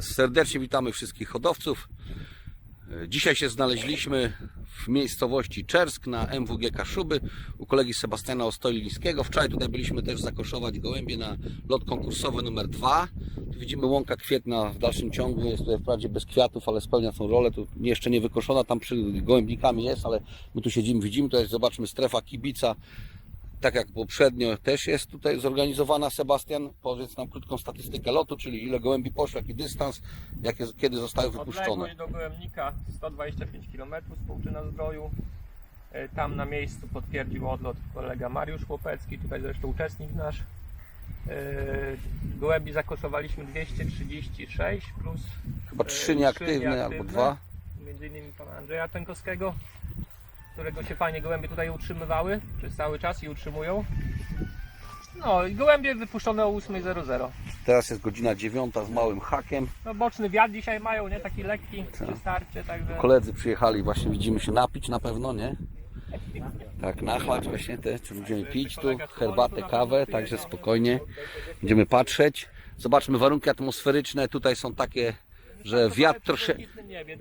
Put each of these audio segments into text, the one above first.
Serdecznie witamy wszystkich hodowców. Dzisiaj się znaleźliśmy w miejscowości Czersk na MWG Kaszuby u kolegi Sebastiana Ostolińskiego. Wczoraj tutaj byliśmy też zakoszować gołębie na lot konkursowy numer 2. Tu widzimy łąka kwietna w dalszym ciągu. Jest tutaj wprawdzie bez kwiatów, ale spełnia tą rolę. Tu jeszcze nie wykoszona, tam przy gołębnikami jest, ale my tu siedzimy, widzimy. Tutaj zobaczmy strefa kibica tak jak poprzednio też jest tutaj zorganizowana. Sebastian, powiedz nam krótką statystykę lotu, czyli ile gołębi poszło, jaki dystans, jakie, kiedy zostały wypuszczone. Odległość do Gołębnika 125 km z Połczyna Zdroju. Tam na miejscu potwierdził odlot kolega Mariusz Chłopecki, tutaj zresztą uczestnik nasz. E, Gołębi zakoszowaliśmy 236 plus Chyba e, trzy nieaktywne albo dwa. Między innymi pana Andrzeja Czękowskiego, którego się fajnie gołębie tutaj utrzymywały przez cały czas i utrzymują. No i gołębie wypuszczone o 8.00. Teraz jest godzina dziewiąta z małym hakiem. No boczny wiatr dzisiaj mają, nie? Taki lekki, Tak. wystarczy, także... Koledzy przyjechali, właśnie widzimy się napić na pewno, nie? Tak, nachlać właśnie te, czy będziemy pić tu, herbatę, kawę, także spokojnie. Będziemy patrzeć. Zobaczmy warunki atmosferyczne. Tutaj są takie, że wiatr trosze...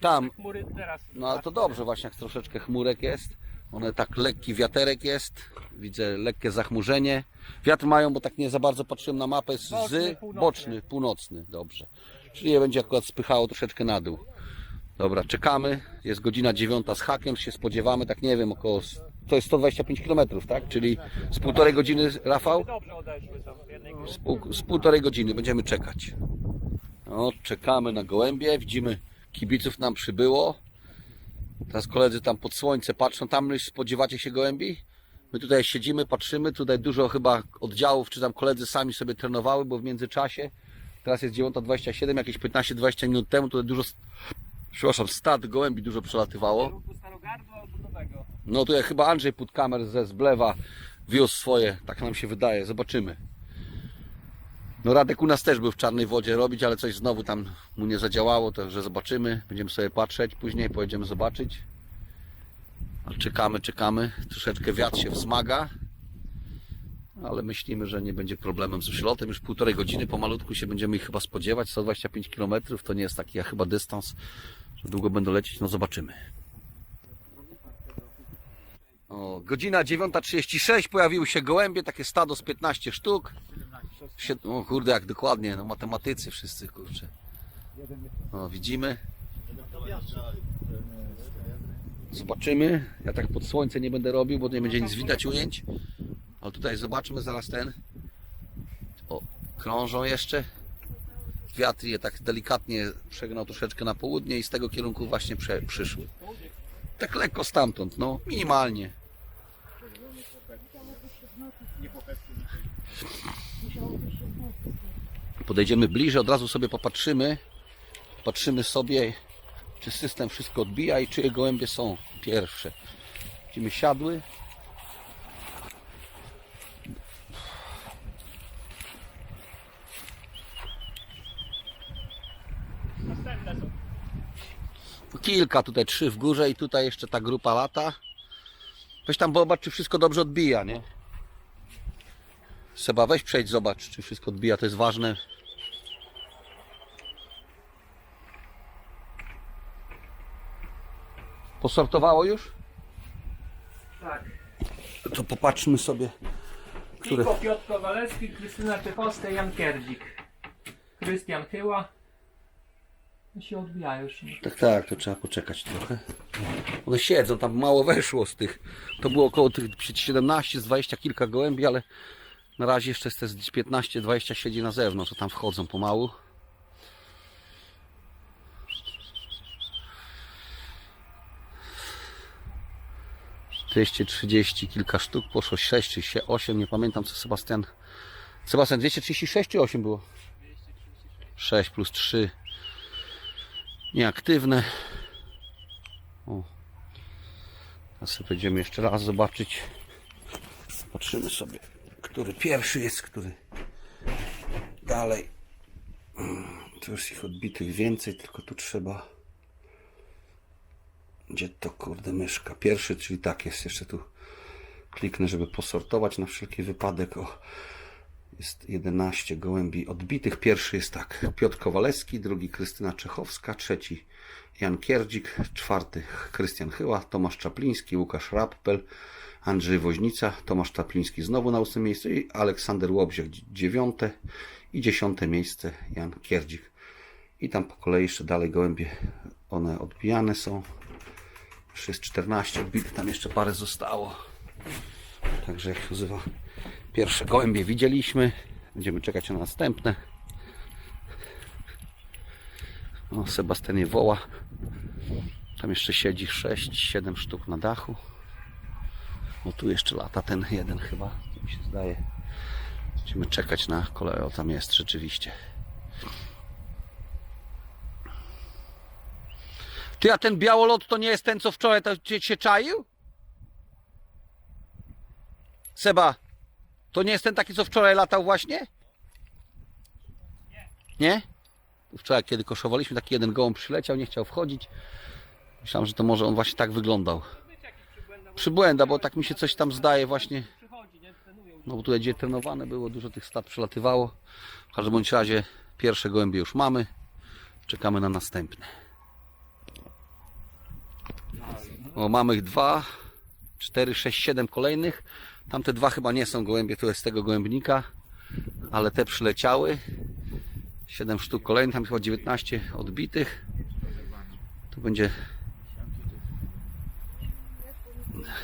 Tam. Chmury teraz. No ale to dobrze właśnie, jak troszeczkę chmurek jest. One tak lekki wiaterek jest. Widzę lekkie zachmurzenie. Wiatr mają, bo tak nie za bardzo patrzyłem na mapę. jest Z północny. boczny, północny. Dobrze. Czyli je będzie akurat spychało troszeczkę na dół. Dobra, czekamy. Jest godzina dziewiąta z hakiem. Się spodziewamy, tak nie wiem, około. To jest 125 km, tak? Czyli z półtorej godziny, Rafał? Z, pół, z półtorej godziny będziemy czekać. No, czekamy na gołębie. Widzimy, kibiców nam przybyło. Teraz koledzy tam pod słońce patrzą. Tam już spodziewacie się gołębi? My tutaj siedzimy, patrzymy. Tutaj dużo chyba oddziałów, czy tam koledzy sami sobie trenowały, bo w międzyczasie, teraz jest 9.27, jakieś 15-20 minut temu, tutaj dużo, przepraszam, stad gołębi dużo przelatywało. No tutaj chyba Andrzej Putkamer ze Zblewa wiózł swoje, tak nam się wydaje, zobaczymy. No Radek u nas też był w czarnej wodzie robić, ale coś znowu tam mu nie zadziałało, także zobaczymy. Będziemy sobie patrzeć, później pojedziemy zobaczyć. Ale czekamy, czekamy. Troszeczkę wiatr się wzmaga. Ale myślimy, że nie będzie problemem z przylotem. Już półtorej godziny pomalutku się będziemy ich chyba spodziewać. 125 km to nie jest taki ja chyba dystans, że długo będą lecieć. No zobaczymy. O, godzina 9.36, pojawiły się gołębie, takie stado z 15 sztuk. O kurde, jak dokładnie, no matematycy wszyscy, kurczę. O, widzimy. Zobaczymy. Ja tak pod słońce nie będę robił, bo nie będzie nic widać ujęć. Ale tutaj zobaczmy zaraz ten. O, krążą jeszcze. Wiatr je tak delikatnie przegnał troszeczkę na południe i z tego kierunku właśnie przyszły. Tak lekko stamtąd, no, minimalnie. Podejdziemy bliżej, od razu sobie popatrzymy. Patrzymy sobie, czy system wszystko odbija i czyje gołębie są pierwsze. Widzimy siadły. Kilka, tutaj trzy w górze i tutaj jeszcze ta grupa lata. Weź tam zobacz, czy wszystko dobrze odbija, nie? Seba, weź przejdź, zobacz, czy wszystko odbija, to jest ważne. Posortowało już? Tak. To popatrzmy sobie, które... Piotr Kowalewski, Krystyna Czechowska i Jan Kerdzik. Krystian Chyła. No się odbijają już. Tak, tak, to trzeba poczekać trochę. One siedzą, tam mało weszło z tych. To było około tych 17, z 20 kilka gołębi, ale na razie jeszcze jest te z 15-20 siedzi na zewnątrz, to tam wchodzą pomału. Dwieście trzydzieści kilka sztuk, poszło 6 czy sie- 8, nie pamiętam co Sebastian. Sebastian 236 czy 8 było? 6 plus 3 nieaktywne. O. Teraz będziemy jeszcze raz zobaczyć. Patrzymy sobie, który pierwszy jest, który dalej. Tu już ich odbitych więcej, tylko tu trzeba. Gdzie to kurde myszka? Pierwszy, czyli tak jest. Jeszcze tu kliknę, żeby posortować na wszelki wypadek. O. Jest 11 gołębi odbitych. Pierwszy jest tak, Piotr Kowalewski, drugi Krystyna Czechowska, trzeci Jan Kierdzik, czwarty Krystian Chyła, Tomasz Czapliński, Łukasz Rappel, Andrzej Woźnica, Tomasz Czapliński znowu na ósmym miejscu i Aleksander Łobziak dziewiąte i dziesiąte miejsce Jan Kierdzik. I tam po kolei jeszcze dalej gołębie, one odbijane są. Już jest 14 odbitych, tam jeszcze parę zostało. Także jak się nazywa, pierwsze gołębie widzieliśmy. Będziemy czekać na następne. O, Sebastian je woła. Tam jeszcze siedzi 6-7 sztuk na dachu. No tu jeszcze lata ten jeden chyba, mi się zdaje. Będziemy czekać na kolej. O, tam jest rzeczywiście. Ty, a ten białolot to nie jest ten, co wczoraj to się czaił? Seba, to nie jest ten taki, co wczoraj latał właśnie? Nie? Wczoraj, kiedy koszowaliśmy, taki jeden gołąb przyleciał, nie chciał wchodzić. Myślałem, że to może on właśnie tak wyglądał. Przybłęda, bo tak mi się coś tam zdaje właśnie. No bo tutaj gdzie trenowane było, dużo tych stad przelatywało. W każdym bądź razie pierwsze gołębie już mamy. Czekamy na następne. O, mamy ich dwa, cztery, sześć, siedem kolejnych. Tamte dwa chyba nie są gołębie, to jest z tego gołębnika, ale te przyleciały. Siedem sztuk kolejnych, tam chyba 19 odbitych. Tu będzie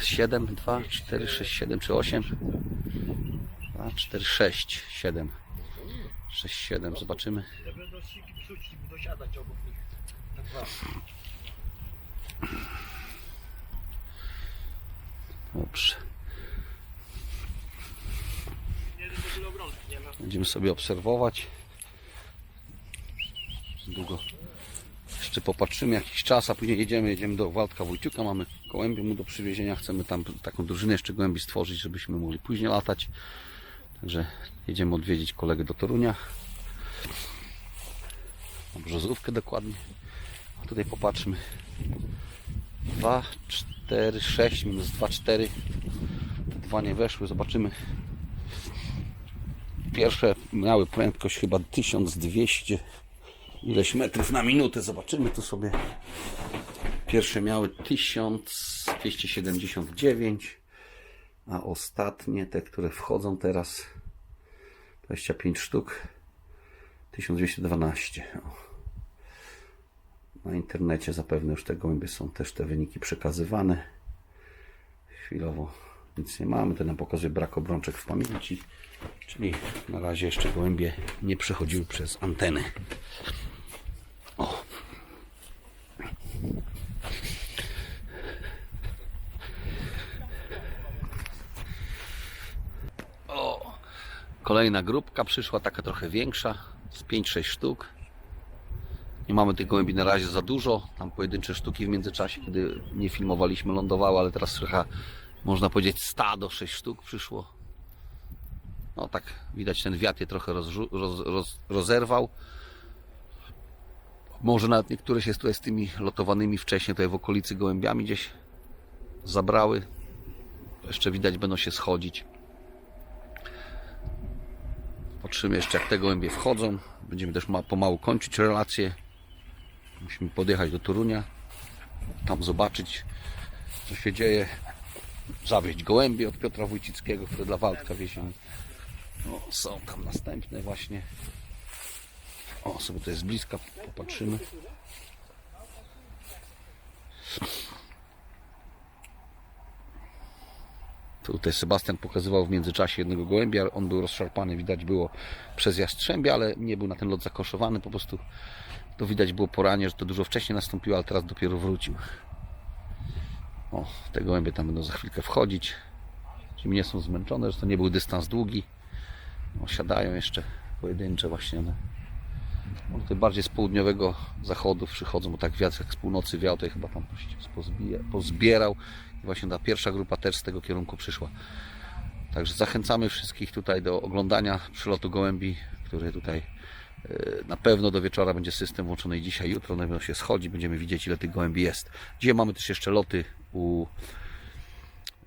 7, 2, 4, 6, 7 czy 8. 2, 4, 6, 7. 6, 7, zobaczymy. Dosiadać obok nich. Dobrze. Będziemy sobie obserwować. Długo jeszcze popatrzymy jakiś czas, a później jedziemy, jedziemy do Waldka Wójciuka, mamy gołębie mu do przywiezienia, chcemy tam taką drużynę jeszcze gołębi stworzyć, żebyśmy mogli później latać. Także jedziemy odwiedzić kolegę do Torunia. Na Brzozówkę dokładnie. A tutaj popatrzmy. 2, 4, 6 minus 2, 4. Te dwa nie weszły, zobaczymy. Pierwsze miały prędkość chyba 1200 ileś metrów na minutę. Zobaczymy tu sobie. Pierwsze miały 1279, a ostatnie, te, które wchodzą teraz, 25 sztuk, 1212. O. Na internecie zapewne już te gołębie są też te wyniki przekazywane. Chwilowo nic nie mamy, to nam pokazuje brak obrączek w pamięci, czyli na razie jeszcze gołębie nie przechodziły przez anteny. O. O. Kolejna grupka przyszła, taka trochę większa, z 5-6 sztuk. Nie mamy tych gołębi na razie za dużo. Tam pojedyncze sztuki w międzyczasie, kiedy nie filmowaliśmy, lądowały, ale teraz trochę, można powiedzieć, stado 6 sztuk przyszło. No tak, widać ten wiatr je trochę rozrzu- roz, roz, rozerwał. Może nawet niektóre się tutaj z tymi lotowanymi wcześniej tutaj w okolicy gołębiami gdzieś zabrały. Jeszcze widać będą się schodzić. Patrzymy jeszcze jak te gołębie wchodzą. Będziemy też ma, pomału kończyć relację. Musimy podjechać do Torunia. Tam zobaczyć co się dzieje. Zawieźć gołębie od Piotra Wójcickiego, które dla Waldka wieziemy. O, są tam następne właśnie. O, sobie to jest bliska, popatrzymy. Tutaj Sebastian pokazywał w międzyczasie jednego gołębia, on był rozszarpany, widać było przez jastrzębia, ale nie był na ten lot zakoszowany, po prostu to widać było poranie, że to dużo wcześniej nastąpiło, ale teraz dopiero wrócił. O, te gołębie tam będą za chwilkę wchodzić. Czyli nie są zmęczone, że to nie był dystans długi. Osiadają jeszcze pojedyncze właśnie one. No, tutaj bardziej z południowego zachodu przychodzą, bo tak wiatr jak z północy wiał, je chyba tam pozbierał. I właśnie ta pierwsza grupa też z tego kierunku przyszła. Także zachęcamy wszystkich tutaj do oglądania przylotu gołębi, który tutaj na pewno do wieczora będzie system włączony dzisiaj, jutro one będą się schodzić, będziemy widzieć ile tych gołębi jest. Dzisiaj mamy też jeszcze loty u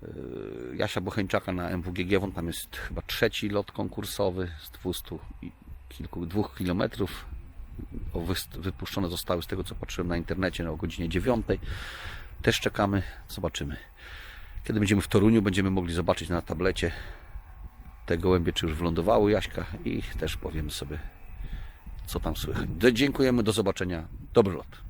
Yy, Jasia Bocheńczaka na MWG Giewon. Tam jest chyba trzeci lot konkursowy z 200 i kilku, dwóch kilometrów. Wypuszczone zostały z tego, co patrzyłem na internecie, no, o godzinie 9. Też czekamy, zobaczymy. Kiedy będziemy w Toruniu, będziemy mogli zobaczyć na tablecie te gołębie, czy już wylądowały Jaśka i też powiemy sobie, co tam słychać. Dziękujemy, do zobaczenia. Dobry lot.